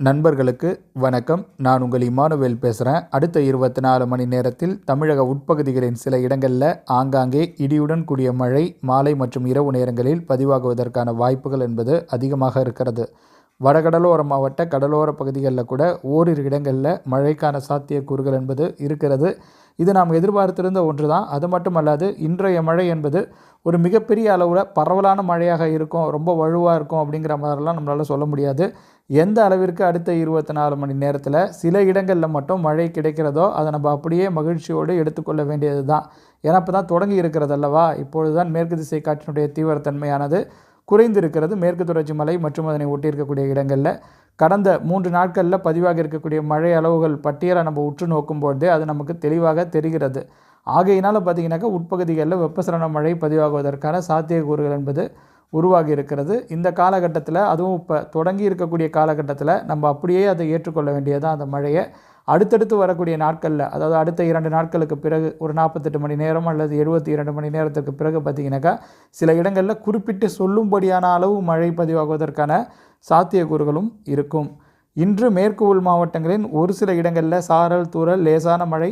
நண்பர்களுக்கு வணக்கம். நான் உங்கள் இமானுவேல் பேசுகிறேன் அடுத்த இருபத்தி நாலு மணி நேரத்தில் தமிழக உட்பகுதிகளின் சில இடங்களில் ஆங்காங்கே இடியுடன் கூடிய மழை மாலை மற்றும் இரவு நேரங்களில் பதிவாகுவதற்கான வாய்ப்புகள் என்பது அதிகமாக இருக்கிறது. வடகடலோர மாவட்ட கடலோர பகுதிகளில் கூட ஓரிரு இடங்களில் மழைக்கான சாத்தியக்கூறுகள் என்பது இருக்கிறது. இது நாம் எதிர்பார்த்திருந்த ஒன்று தான் அது மட்டுமல்லாது இன்றைய மழை என்பது ஒரு மிகப்பெரிய அளவில் பரவலான மழையாக இருக்கும் ரொம்ப வலுவாக இருக்கும் அப்படிங்கிற மாதிரிலாம் நம்மளால் சொல்ல முடியாது. எந்த அளவிற்கு அடுத்த இருபத்தி நாலு மணி நேரத்தில் சில இடங்களில் மட்டும் மழை கிடைக்கிறதோ அதை நம்ம அப்படியே மகிழ்ச்சியோடு எடுத்துக்கொள்ள வேண்டியது தான் ஏன்னா இப்போ தான் தொடங்கி இருக்கிறது அல்லவா? இப்பொழுது தான் மேற்கு திசை காற்றினுடைய தீவிரத்தன்மையானது. குறைந்திருக்கிறது. மேற்கு தொடர்ச்சி மலை மற்றும் அதனை ஒட்டியிருக்கக்கூடிய இடங்களில் கடந்த மூன்று நாட்களில் பதிவாக இருக்கக்கூடிய மழை அளவுகள் பட்டியலை நம்ம உற்று நோக்கும்போதே அது நமக்கு தெளிவாக தெரிகிறது. ஆகையினால் பார்த்திங்கனாக்கா உட்பகுதிகளில் வெப்பசலன மழை பதிவாகுவதற்கான சாத்தியக்கூறுகள் என்பது உருவாகி இருக்கிறது. இந்த காலகட்டத்தில் அதுவும் இப்போ தொடங்கி இருக்கக்கூடிய காலகட்டத்தில் நம்ம அப்படியே அதை ஏற்றுக்கொள்ள வேண்டியதான் அந்த மழையை. அடுத்தடுத்து வரக்கூடிய நாட்களில் அதாவது அடுத்த இரண்டு நாட்களுக்கு பிறகு ஒரு நாற்பத்தெட்டு மணி நேரம் அல்லது எழுபத்தி இரண்டு மணி நேரத்துக்கு பிறகு பார்த்திங்கனாக்கா சில இடங்களில் குறிப்பிட்டு சொல்லும்படியான அளவு மழை பதிவாகுவதற்கான சாத்தியக்கூறுகளும் இருக்கும். இன்று மேற்கு உள் மாவட்டங்களின் ஒரு சில இடங்களில் சாரல் தூரல் லேசான மழை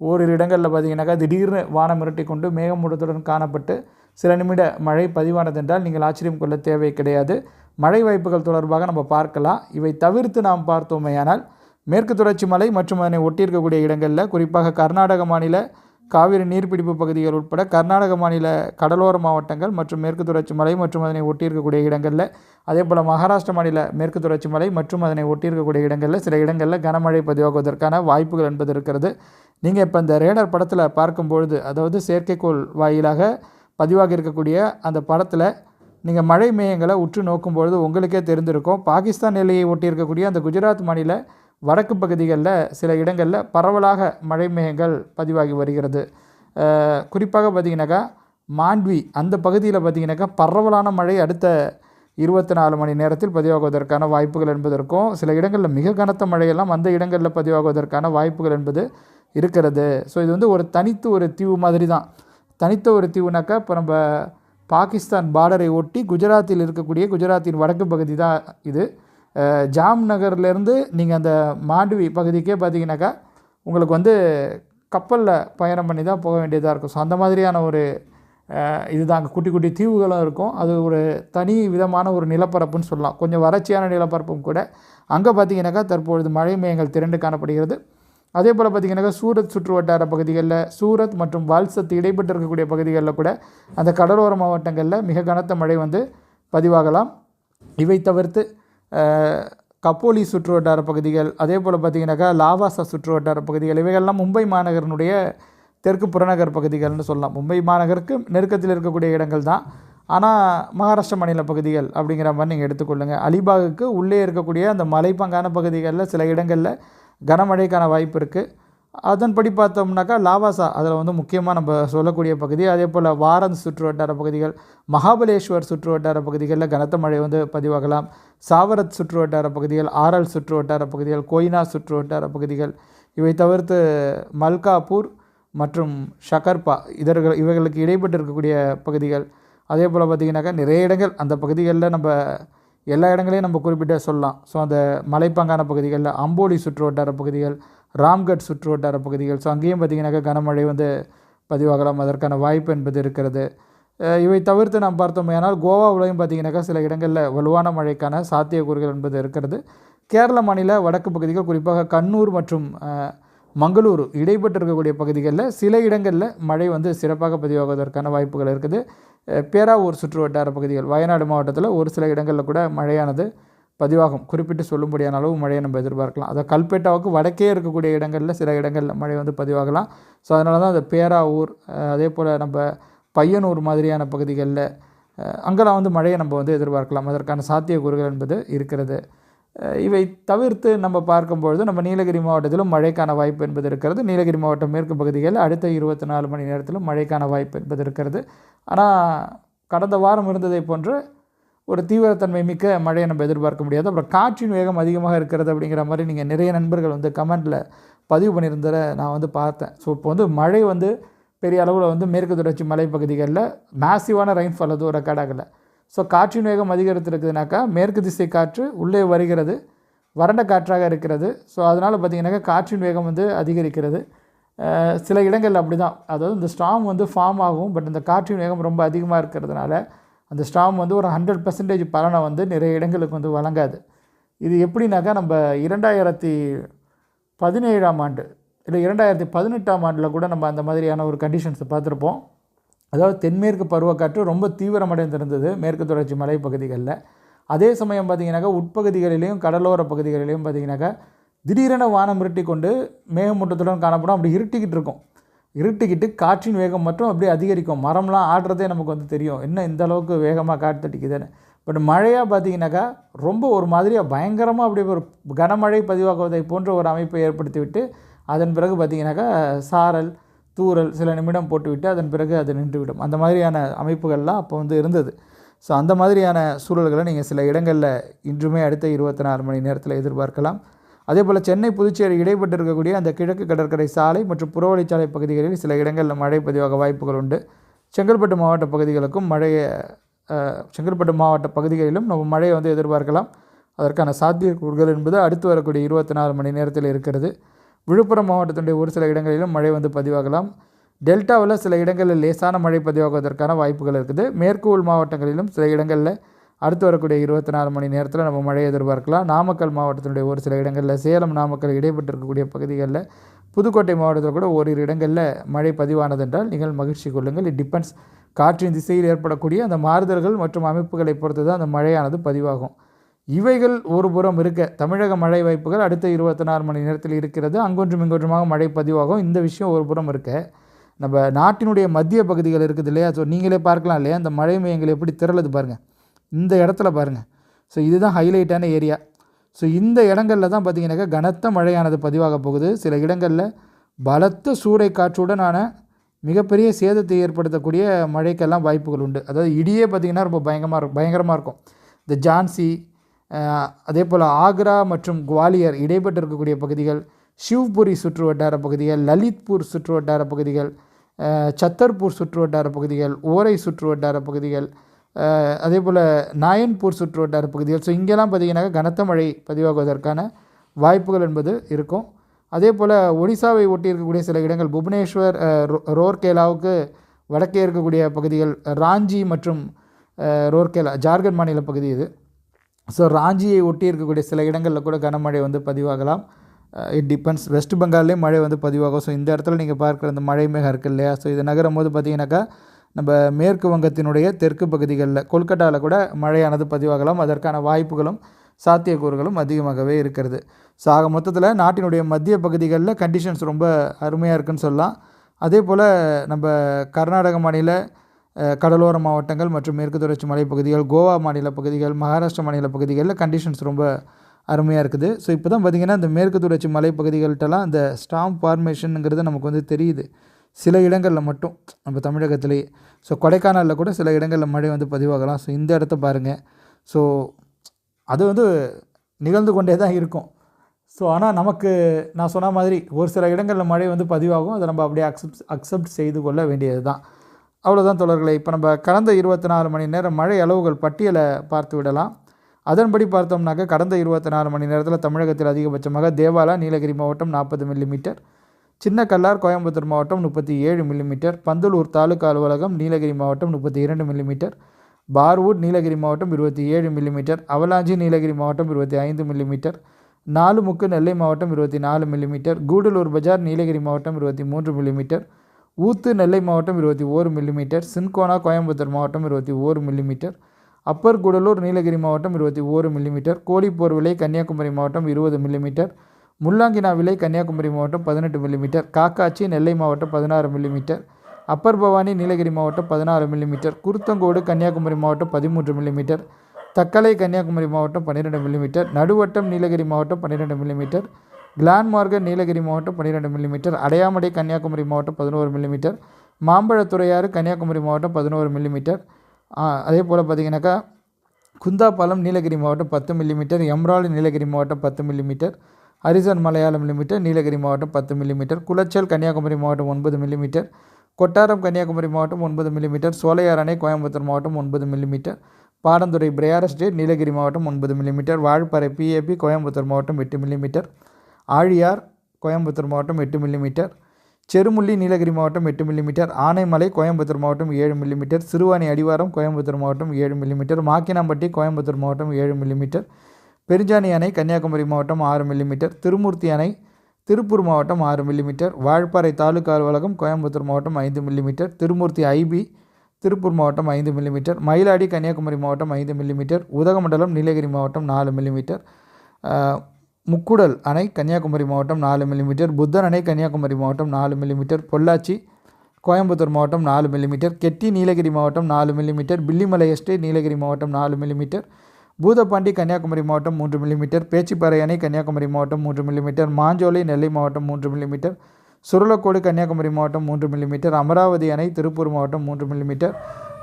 ஓரிரு இடங்களில் பார்த்திங்கனாக்கா திடீர்னு வானம் மிரட்டி கொண்டு மேகமூட்டத்துடன் காணப்பட்டு சில நிமிட மழை பதிவானதென்றால் நீங்கள் ஆச்சரியம் கொள்ள தேவை கிடையாது. மழை வாய்ப்புகள் தொடர்பாக நம்ம பார்க்கலாம். இவை தவிர்த்து நாம் பார்த்தோமேயானால் மேற்கு தொடர்ச்சி மலை மற்றும் அதனை ஒட்டியிருக்கக்கூடிய இடங்களில் குறிப்பாக கர்நாடக மாநில காவிரி நீர்பிடிப்பு பகுதிகள் உட்பட கர்நாடக மாநில கடலோர மாவட்டங்கள் மற்றும் மேற்கு தொடர்ச்சி மலை மற்றும் அதனை ஒட்டியிருக்கக்கூடிய இடங்களில் அதே போல் மகாராஷ்டிர மாநில மேற்கு தொடர்ச்சி மலை மற்றும் அதனை ஒட்டியிருக்கக்கூடிய இடங்களில் சில இடங்களில் கனமழை பதிவாகுவதற்கான வாய்ப்புகள் என்பது இருக்கிறது. நீங்கள் இப்போ இந்த ரேடர் படத்தில் பார்க்கும்பொழுது அதாவது செயற்கைக்கோள் வாயிலாக பதிவாக இருக்கக்கூடிய அந்த படத்தில் நீங்கள் மழை மேயங்களை உற்று நோக்கும்பொழுது உங்களுக்கே தெரிந்திருக்கும் பாகிஸ்தான் எல்லையை ஒட்டியிருக்கக்கூடிய அந்த குஜராத் மாநில வடக்கு பகுதிகளில் சில இடங்களில் பரவலாக மழை மேகங்கள் பதிவாகி வருகிறது. குறிப்பாக பார்த்திங்கனாக்கா மாண்ட்வி அந்த பகுதியில் பார்த்திங்கனாக்கா பரவலான மழை அடுத்த இருபத்தி நாலு மணி நேரத்தில் பதிவாகுவதற்கான வாய்ப்புகள் என்பது இருக்கும். சில இடங்களில் மிக கனத்த மழையெல்லாம் அந்த இடங்களில் பதிவாகுவதற்கான வாய்ப்புகள் என்பது இருக்கிறது. ஸோ இது வந்து ஒரு தனித்து ஒரு தீவு மாதிரி தான். தனித்த ஒரு தீவுனாக்கா இப்போ நம்ம பாகிஸ்தான் பார்டரை ஒட்டி குஜராத்தில் இருக்கக்கூடிய குஜராத்தின் வடக்கு பகுதி தான் இது. ஜாம் நகர்லேருந்து நீங்கள் அந்த மாண்டுவி பகுதிக்கே பார்த்தீங்கன்னாக்கா உங்களுக்கு வந்து கப்பலில் பயணம் பண்ணி தான் போக வேண்டியதாக இருக்கும். ஸோ அந்த மாதிரியான ஒரு இதுதான். அங்கே குட்டி குட்டி தீவுகளும் இருக்கும். அது ஒரு தனி விதமான ஒரு நிலப்பரப்புன்னு சொல்லலாம். கொஞ்சம் வறட்சியான நிலப்பரப்பும் கூட. அங்கே பார்த்தீங்கன்னாக்கா தற்பொழுது மழை மேயங்கள் திரண்டு காணப்படுகிறது. அதே போல் பார்த்திங்கனாக்கா சூரத் சுற்று வட்டார பகுதிகளில் சூரத் மற்றும் வால்சத்து இடைப்பட்டு இருக்கக்கூடிய பகுதிகளில் கூட அந்த கடலோர மாவட்டங்களில் மிக கனத்த மழை வந்து பதிவாகலாம். இவை தவிர்த்து கப்போலி சுற்று வட்டார பகுதிகள் அதே போல் பார்த்திங்கனாக்கா லாவாசா சுற்று வட்டார பகுதிகள் இவைகள்லாம் மும்பை மாநகரனுடைய தெற்கு புறநகர் பகுதிகள்னு சொல்லலாம். மும்பை மாநகருக்கு நெருக்கத்தில் இருக்கக்கூடிய இடங்கள் தான். ஆனால் மகாராஷ்டிர மாநில பகுதிகள் அப்படிங்கிற மாதிரி நீங்கள் எடுத்துக்கொள்ளுங்கள் அலிபாகுக்கு உள்ளே இருக்கக்கூடிய அந்த மலைப்பங்கான பகுதிகளில் சில இடங்களில் கனமழைக்கான வாய்ப்பு இருக்குது அதன்படி பார்த்தோம்னாக்கா லாவாசா அதில் வந்து முக்கியமாக நம்ம சொல்லக்கூடிய பகுதி. அதே போல் வாரந்த் சுற்று வட்டார பகுதிகள் மகாபலேஸ்வர் சுற்று வட்டார பகுதிகளில் கனத்த மழை வந்து பதிவாகலாம். சாவரத் சுற்று வட்டார பகுதிகள் ஆரல் சுற்று வட்டார பகுதிகள் கொய்னா சுற்று வட்டார பகுதிகள். இவை தவிர்த்து மல்காப்பூர் மற்றும் ஷகர்பா இதர்கள் இவைகளுக்கு இடைப்பட்டு இருக்கக்கூடிய பகுதிகள். அதே போல் பார்த்திங்கனாக்கா நிறைய இடங்கள் அந்த பகுதிகளில் நம்ம எல்லா இடங்களையும் நம்ம குறிப்பிட்ட சொல்லலாம். ஸோ அந்த மலைப்பாங்கான பகுதிகளில் அம்போலி சுற்று வட்டார பகுதிகள் ராம்கட் சுற்று வட்டார பகுதிகள். ஸோ அங்கேயும் பார்த்திங்கனாக்கா கனமழை வந்து பதிவாகலாம். அதற்கான வாய்ப்பு என்பது இருக்கிறது. இவை தவிர்த்து நாம் பார்த்தோமேனால் கோவாவிலையும் பார்த்திங்கனாக்கா சில இடங்களில் வலுவான மழைக்கான சாத்தியக்கூறுகள் என்பது இருக்கிறது. கேரள மாநில வடக்கு பகுதிகள் குறிப்பாக கண்ணூர் மற்றும் மங்களூர் இடைப்பட்டு இருக்கக்கூடிய பகுதிகளில் சில இடங்களில் மழை வந்து சிறப்பாக பதிவாகுவதற்கான வாய்ப்புகள் இருக்குது. பேராவூர் சுற்று வட்டார பகுதிகள் வயநாடு மாவட்டத்தில் ஒரு சில இடங்களில் கூட மழையானது பதிவாகும். குறிப்பிட்டு சொல்லும்படியான அளவு மழையை நம்ம எதிர்பார்க்கலாம். அதை கல்பேட்டாவுக்கு வடக்கே இருக்கக்கூடிய இடங்களில் சில இடங்களில் மழை வந்து பதிவாகலாம். ஸோ அதனால தான் அந்த பேராவூர் அதே போல் நம்ம பையனூர் மாதிரியான பகுதிகளில் அங்கெல்லாம் வந்து மழையை நம்ம வந்து எதிர்பார்க்கலாம். அதற்கான சாத்தியக்கூறுகள் என்பது இருக்கிறது. இவை தவிர்த்து நம்ம பார்க்கும்பொழுது நம்ம நீலகிரி மாவட்டத்திலும் மழைக்கான வாய்ப்பு என்பது இருக்கிறது. நீலகிரி மாவட்டம் மேற்கு பகுதிகளில் அடுத்த இருபத்தி நாலு மணி நேரத்திலும் மழைக்கான வாய்ப்பு என்பது இருக்கிறது. ஆனால் கடந்த வாரம் இருந்ததை போன்று ஒரு தீவிரத்தன்மை மிக்க மழையை நம்ம எதிர்பார்க்க முடியாது. அப்புறம் காற்றின் வேகம் அதிகமாக இருக்கிறது அப்படிங்கிற மாதிரி நீங்கள் நிறைய நண்பர்கள் வந்து கமெண்டில் பதிவு பண்ணியிருந்ததை நான் வந்து பார்த்தேன். ஸோ இப்போ வந்து மழை வந்து பெரிய அளவில் வந்து மேற்கு தொடர்ச்சி மலைப்பகுதிகளில் மேசிவான ரெயின்ஃபால் அதுவும் ரெக்கார்ட் ஆகலை ஸோ காற்றின் வேகம் அதிகரித்திருக்குதுனாக்கா மேற்கு திசை காற்று உள்ளே வருகிறது. வறண்ட காற்றாக இருக்கிறது. ஸோ அதனால் பார்த்திங்கனாக்கா காற்றின் வேகம் வந்து அதிகரிக்கிறது. சில இடங்கள் அப்படி தான் அதாவது இந்த ஸ்டாம் வந்து ஃபார்ம் ஆகும் பட் இந்த காற்றின் வேகம் ரொம்ப அதிகமாக இருக்கிறதுனால அந்த ஸ்டாம் வந்து ஒரு ஹண்ட்ரட் பர்சன்டேஜ் பலனை வந்து நிறைய இடங்களுக்கு வந்து வழங்காது. இது எப்படின்னாக்கா நம்ம இரண்டாயிரத்தி பதினேழாம் ஆண்டு இல்லை இரண்டாயிரத்தி பதினெட்டாம் ஆண்டில் கூட நம்ம அந்த மாதிரியான ஒரு கண்டிஷன்ஸை பார்த்துருப்போம். அதாவது தென்மேற்கு பருவக்காற்று ரொம்ப தீவிரமடைந்திருந்தது மேற்கு தொடர்ச்சி மலைப்பகுதிகளில் அதே சமயம் பார்த்திங்கனாக்கா உட்பகுதிகளிலையும் கடலோர பகுதிகளிலையும் பார்த்திங்கனாக்கா திடீரென வானம் இருட்டி கொண்டு மேகமூட்டத்துடன் காணப்படும். அப்படி இருட்டிக்கிட்டு இருக்கும். இருட்டிக்கிட்டு காற்றின் வேகம் மட்டும் அப்படியே அதிகரிக்கும். மரம்லாம் ஆடுறதே நமக்கு வந்து தெரியும். என்ன இந்த அளவுக்கு வேகமாக காற்று தட்டிக்குதுன்னு பட் மழையாக பார்த்தீங்கன்னாக்கா ரொம்ப ஒரு மாதிரியாக பயங்கரமாக அப்படியே ஒரு கனமழை பதிவாகுவதை போன்ற ஒரு அமைப்பை ஏற்படுத்திவிட்டு அதன் பிறகு பார்த்திங்கனாக்கா சாரல் தூறல் சில நிமிடம் போட்டுவிட்டு அதன் பிறகு அது நின்றுவிடும். அந்த மாதிரியான அமைப்புகள்லாம் அப்போ வந்து இருந்தது. ஸோ அந்த மாதிரியான சூழல்களை நீங்கள் சில இடங்களில் இன்றுமே அடுத்த இருபத்தி நாலு மணி நேரத்தில் எதிர்பார்க்கலாம். அதே போல் சென்னை புதுச்சேரி இடைப்பட்டு இருக்கக்கூடிய அந்த கிழக்கு கடற்கரை சாலை மற்றும் புறவழிச்சாலை பகுதிகளில் சில இடங்களில் மழை பதிவாக வாய்ப்புகள் உண்டு. செங்கல்பட்டு மாவட்ட பகுதிகளுக்கும் மழையை செங்கல்பட்டு மாவட்ட பகுதிகளிலும் நம்ம மழையை வந்து எதிர்பார்க்கலாம். அதற்கான சாத்தியக்கூறுகள் என்பது அடுத்து வரக்கூடிய இருபத்தி நாலு மணி நேரத்தில் இருக்கிறது. விழுப்புரம் மாவட்டத்தினுடைய ஒரு சில இடங்களிலும் மழை வந்து பதிவாகலாம். டெல்டாவில் சில இடங்களில் லேசான மழை பதிவாகுவதற்கான வாய்ப்புகள் இருக்குது. மேற்கு மாவட்டங்களிலும் சில இடங்களில் அடுத்து வரக்கூடிய இருபத்தி நாலு மணி நேரத்தில் நம்ம மழையை எதிர்பார்க்கலாம். நாமக்கல் மாவட்டத்தினுடைய ஒரு சில இடங்களில் சேலம் நாமக்கல் இடைப்பட்டிருக்கக்கூடிய பகுதிகளில் புதுக்கோட்டை மாவட்டத்தில் கூட ஓரிரு இடங்களில் மழை பதிவானதென்றால் நீங்கள் மகிழ்ச்சி கொள்ளுங்கள். இட் டிபெண்ட்ஸ் காற்றின் திசையில் ஏற்படக்கூடிய அந்த மாறுதல்கள் மற்றும் அமைப்புகளை பொறுத்து தான் அந்த மழையானது பதிவாகும். இவைகள் ஒரு புறம் இருக்க தமிழக மழை வாய்ப்புகள் அடுத்த இருபத்தி நாலு மணி நேரத்தில் இருக்கிறது. அங்கொன்றும் இங்கொன்றுமாக மழை பதிவாகும். இந்த விஷயம் ஒரு புறம் இருக்க. நம்ம நாட்டினுடைய மத்திய பகுதிகள் இருக்குது இல்லையா? ஸோ நீங்களே பார்க்கலாம் இல்லையா? அந்த மழை மையங்கள் எப்படி திரளுது பாருங்கள் இந்த இடத்துல பாருங்கள் ஸோ இதுதான் ஹைலைட்டான ஏரியா ஸோ இந்த இடங்களில் தான் பார்த்தீங்கன்னாக்கா கனத்த மழையானது பதிவாக போகுது. சில இடங்களில் பலத்த சூறை காற்றுடனான மிகப்பெரிய சேதத்தை ஏற்படுத்தக்கூடிய மழைக்கெல்லாம் வாய்ப்புகள் உண்டு. அதாவது இடியே பார்த்திங்கன்னா ரொம்ப பயங்கரமாக இருக்கும் பயங்கரமாக இருக்கும். இந்த ஜான்சி அதே போல் ஆக்ரா மற்றும் குவாலியர் இடைப்பட்டு இருக்கக்கூடிய பகுதிகள் ஷிவ்புரி சுற்று வட்டார பகுதிகள் லலித்பூர் சுற்று வட்டார பகுதிகள் சத்தர்பூர் சுற்று வட்டார பகுதிகள் ஓரை சுற்று வட்டார பகுதிகள் அதே போல் நாயன்பூர் சுற்று வட்டார பகுதிகள். ஸோ இங்கெல்லாம் பார்த்தீங்கன்னாக்கா கனத்த மழை பதிவாகுவதற்கான வாய்ப்புகள் என்பது இருக்கும். அதே போல் ஒடிசாவை ஒட்டி இருக்கக்கூடிய சில இடங்கள் புவனேஸ்வர் ரோ- ரோர்கேலாவுக்கு வடக்கே இருக்கக்கூடிய பகுதிகள் ராஞ்சி மற்றும் ரோர்கேலா ஜார்க்கண்ட் மாநில பகுதி இது. ஸோ ராஞ்சியை ஒட்டி இருக்கக்கூடிய சில இடங்களில் கூட கனமழை வந்து பதிவாகலாம். இட் டிபெண்ட்ஸ் வெஸ்ட் பெங்கால்லேயும் மழை வந்து பதிவாகும். ஸோ இந்த இடத்துல நீங்கள் பார்க்குற அந்த மழை மேகம் இருக்கு இல்லையா? ஸோ இது நகரும் போது பார்த்தீங்கன்னாக்கா நம்ம மேற்கு வங்கத்தினுடைய தெற்கு பகுதிகளில் கொல்கட்டாவில் கூட மழையானது பதிவாகலாம். அதற்கான வாய்ப்புகளும் சாத்தியக்கூறுகளும் அதிகமாகவே இருக்கிறது. ஸோ ஆக மொத்தத்தில் நாட்டினுடைய மத்திய பகுதிகளில் கண்டிஷன்ஸ் ரொம்ப அருமையாக இருக்குன்னு சொல்லலாம். அதே போல் நம்ம கர்நாடக மாநில கடலோர மாவட்டங்கள் மற்றும் மேற்கு தொடர்ச்சி மலைப்பகுதிகள் கோவா மாநில பகுதிகள் மகாராஷ்டிரா மாநில பகுதிகளில் கண்டிஷன்ஸ் ரொம்ப அருமையாக இருக்குது. ஸோ இப்போ தான் பார்த்திங்கன்னா இந்த மேற்கு தொடர்ச்சி மலைப்பகுதிகள்கிட்டலாம் அந்த ஸ்டாம் ஃபார்மேஷனுங்கிறது நமக்கு வந்து தெரியுது. சில இடங்களில் மட்டும் நம்ம தமிழகத்திலேயே ஸோ கொடைக்கானலில் கூட சில இடங்களில் மழை வந்து பதிவாகலாம். ஸோ இந்த இடத்த பாருங்கள் ஸோ அது வந்து நிகழ்ந்து கொண்டே தான் இருக்கும். ஸோ ஆனால் நமக்கு நான் சொன்ன மாதிரி ஒரு சில இடங்களில் மழை வந்து பதிவாகும். அதை நம்ம அப்படியே அக்செப்ட் அக்செப்ட் செய்து கொள்ள வேண்டியது தான் அவ்வளோதான் தொடர்களே இப்போ நம்ம கடந்த இருபத்தி நாலு மணி நேரம் மழை அளவுகள் பட்டியலை பார்த்து விடலாம். அதன்படி பார்த்தோம்னாக்க கடந்த இருபத்தி நாலு மணி நேரத்தில் தமிழகத்தில் அதிகபட்சமாக தேவாலா நீலகிரி மாவட்டம் நாற்பது மில்லிமீட்டர். சின்ன கல்லார் கோயம்புத்தூர் மாவட்டம் முப்பத்தி ஏழு மில்லிமீட்டர் பந்தலூர் தாலுகா அலுவலகம் நீலகிரி மாவட்டம் முப்பத்தி இரண்டு மில்லிமீட்டர் பார்வூர் நீலகிரி மாவட்டம் இருபத்தி ஏழு மில்லிமீட்டர் அவலாஞ்சி நீலகிரி மாவட்டம் இருபத்தி ஐந்து மில்லிமீட்டர் நாலுமுக்கு நெல்லை மாவட்டம் இருபத்தி நாலு மில்லிமீட்டர் கூடலூர் பஜார் நீலகிரி மாவட்டம் இருபத்தி மூன்று மில்லிமீட்டர் ஊத்து நெல்லை மாவட்டம் இருபத்தி ஓரு மில்லிமீட்டர் சின்கோனா கோயம்புத்தூர் மாவட்டம் இருபத்தி ஓரு மில்லிமீட்டர் அப்பர் கூடலூர் நீலகிரி மாவட்டம் இருபத்தி ஓரு மில்லிமீட்டர் கோழிப்போர்விலை கன்னியாகுமரி மாவட்டம் இருபது மில்லிமீட்டர் முள்ளாங்கினா விலை கன்னியாகுமரி மாவட்டம் பதினெட்டு மில்லிமீட்டர் காக்காச்சி நெல்லை மாவட்டம் பதினாறு மில்லிமீட்டர் அப்பர் பவானி நீலகிரி மாவட்டம் பதினாறு மில்லிமீட்டர் குருத்தங்கோடு கன்னியாகுமரி மாவட்டம் பதிமூன்று மில்லிமீட்டர் தக்கலை கன்னியாகுமரி மாவட்டம் பன்னிரெண்டு மில்லிமீட்டர் நடுவட்டம் நீலகிரி மாவட்டம் பன்னிரெண்டு மில்லிமீட்டர் கிளான்மார்கர் நீலகிரி மாவட்டம் பன்னிரெண்டு மில்லிமீட்டர் அடையாமடை கன்னியாகுமரி மாவட்டம் பதினோரு மில்லிமீட்டர் மாம்பழத்துறையாறு கன்னியாகுமரி மாவட்டம் பதினோரு மில்லிமீட்டர் அதே போல் பார்த்தீங்கன்னாக்கா குந்தாப்பாலம் நீலகிரி மாவட்டம் பத்து மில்லிமீட்டர் எம்ராலு நீலகிரி மாவட்டம் பத்து millimetre Harrison Malayalam limited Nilgiri மாவட்டம் பத்து மில்லிமீட்டர் குளச்சல் கன்னியாகுமரி மாவட்டம் ஒன்பது மில்லிமீட்டர் கொட்டாரம் கன்னியாகுமரி மாவட்டம் ஒன்பது மில்லிமீட்டர் சோலையார் அணை கோயம்புத்தூர் மாவட்டம் ஒன்பது மில்லிமீட்டர் பாடந்துறை பிரயார் எஸ்டேட் நீலகிரி மாவட்டம் ஒன்பது மில்லிமீட்டர் வாழ்ப்பறை பிஏபி கோயம்புத்தூர் மாவட்டம் எட்டு மில்லிமீட்டர் ஆழியார் கோயம்புத்தூர் மாவட்டம் எட்டு மில்லிமீட்டர் செருமுள்ளி நீலகிரி மாவட்டம் எட்டு மில்லிமீட்டர் ஆனைமலை கோயம்புத்தூர் மாவட்டம் ஏழு மில்லிமீட்டர் சிறுவாணி அடிவாரம் கோயம்புத்தூர் மாவட்டம் ஏழு மில்லிமீட்டர் மாக்கினாம்பட்டி கோயம்புத்தூர் மாவட்டம் ஏழு மில்லிமீட்டர் பெருஞ்சாணி அணை கன்னியாகுமரி மாவட்டம் ஆறு மில்லிமீட்டர் திருமூர்த்தி அணை திருப்பூர் மாவட்டம் ஆறு மில்லிமீட்டர் வாழப்பாறை தாலுக்கா அலுவலகம் கோயம்புத்தூர் மாவட்டம் ஐந்து மில்லிமீட்டர் திருமூர்த்தி ஐபி திருப்பூர் மாவட்டம் ஐந்து மில்லிமீட்டர் மயிலாடி கன்னியாகுமரி மாவட்டம் ஐந்து மில்லிமீட்டர் உதகமண்டலம் நீலகிரி மாவட்டம் நாலு மில்லிமீட்டர் முக்குடல் அணை கன்னியாகுமரி மாவட்டம் நாலு மில்லிமீட்டர் புத்தன் அணை கன்னியாகுமரி மாவட்டம் நாலு மில்லிமீட்டர் பொள்ளாச்சி கோயம்புத்தூர் மாவட்டம் நாலு மில்லிமீட்டர் கெட்டி நீலகிரி மாவட்டம் நாலு மில்லிமீட்டர் பில்லிமலை எஸ்டேட் நீலகிரி மாவட்டம் நாலு மில்லிமீட்டர் பூதப்பாண்டி கன்னியாகுமரி மாவட்டம் மூன்று மில்லிமீட்டர் பேச்சிப்பாறை அணை கன்னியாகுமரி மாவட்டம் மூன்று மில்லிமீட்டர் மாஞ்சோலை நெல்லை மாவட்டம் மூன்று மில்லிமீட்டர் சுருளக்கோடு கன்னியாகுமரி மாவட்டம் மூன்று மில்லிமீட்டர் அமராவதி அணை திருப்பூர் மாவட்டம் மூன்று மில்லிமீட்டர்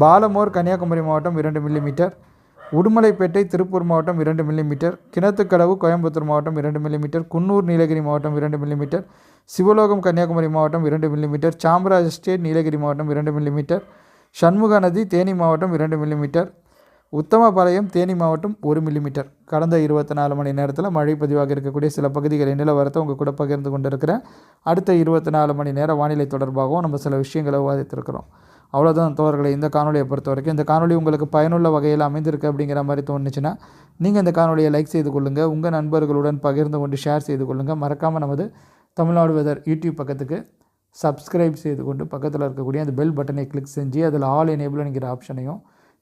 பாலமோர் கன்னியாகுமரி மாவட்டம் இரண்டு மில்லிமீட்டர் உடுமலைப்பேட்டை திருப்பூர் மாவட்டம் இரண்டு மில்லிமீட்டர் கிணத்துக்கடவு கோயம்புத்தூர் மாவட்டம் இரண்டு மில்லிமீட்டர் குன்னூர் நீலகிரி மாவட்டம் இரண்டு மில்லிமீட்டர் சிவலோகம் கன்னியாகுமரி மாவட்டம் இரண்டு மில்லிமீட்டர் சாம்ராஜ் ஸ்டேட் நீலகிரி மாவட்டம் இரண்டு மில்லிமீட்டர் சண்முக நதி தேனி மாவட்டம் இரண்டு மில்லிமீட்டர் உத்தமபாளையம் தேனி மாவட்டம் ஒரு மில்லிமீட்டர் கடந்த இருபத்தி நாலு மணி நேரத்தில் மழை பதிவாக இருக்கக்கூடிய சில பகுதிகளின் நிலவரத்தை உங்கள் கூட பகிர்ந்து கொண்டிருக்கிறேன். அடுத்த இருபத்தி நாலு மணி நேரம் வானிலை தொடர்பாகவும் நம்ம சில விஷயங்களை விவாதித்திருக்கிறோம். அவ்வளோதான் தோழர்களை இந்த காணொலியை பொறுத்த வரைக்கும் இந்த காணொலி உங்களுக்கு பயனுள்ள வகையில் அமைந்திருக்கு அப்படிங்கிற மாதிரி தோணுச்சுன்னா நீங்கள் இந்த காணொலியை லைக் செய்து கொள்ளுங்கள் உங்கள் நண்பர்களுடன் பகிர்ந்து கொண்டு ஷேர் செய்து கொள்ளுங்கள் மறக்காமல் நமது தமிழ்நாடு வெதர் யூடியூப் பக்கத்துக்கு சப்ஸ்கிரைப் செய்து கொண்டு பக்கத்தில் இருக்கக்கூடிய அந்த பெல் பட்டனை கிளிக் செஞ்சு அதில் ஆல் எனேபிள்ங்கிற ஆப்ஷனையும்